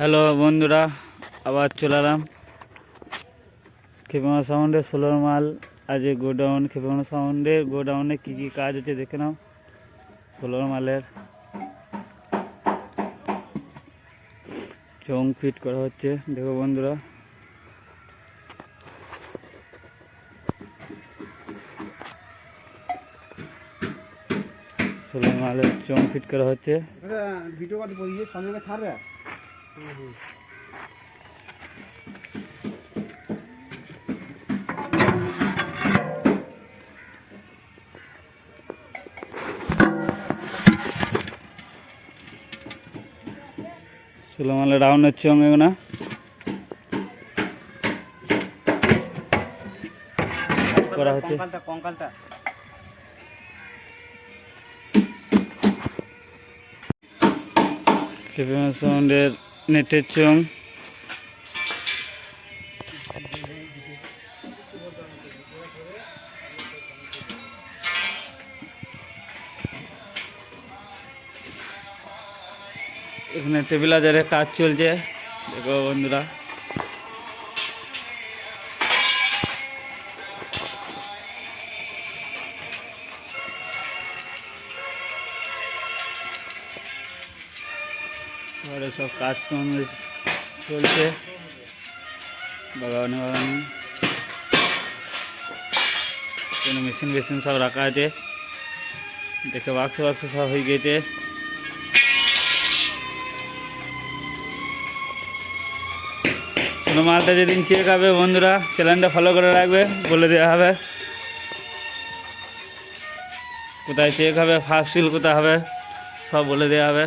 Hello বন্ধুরা, আবার চলে এলাম। ক্ষেপমা সাউন্ডে ষোলোর মাল, আজ গোডাউন ক্ষেপমা সাউন্ডে গোডাউনে কী কী কাজ হচ্ছে দেখে নাও। ষোলোর মালের চং ফিট করা হচ্ছে, দেখো বন্ধুরা। ষোলোর মালের চং ফিট করা হচ্ছে। ভিডিও ছাড়বে? রাউন্ড হচ্ছে অঙ্গে না করা হচ্ছে। কঙ্কালটা কঙ্কালটা। নেটের চং এখানে টেবিলাজারে কাজ চলছে দেখো বন্ধুরা ঘরে সব কাজকর্ম চলছে। বাগানে বাগানে। এখানে মেশিন মেশিন সব রাখা আছে। দেখে বাক্স বাক্স সব হয়ে গেছে। কোনো মালটা যেদিন চেক হবে বন্ধুরা চ্যানেলটা ফলো করে রাখবে, বলে দেওয়া হবে। কোথায় চেক হবে ফার্স্ট ফিল কোথায় হবে, সব বলে দেওয়া হবে।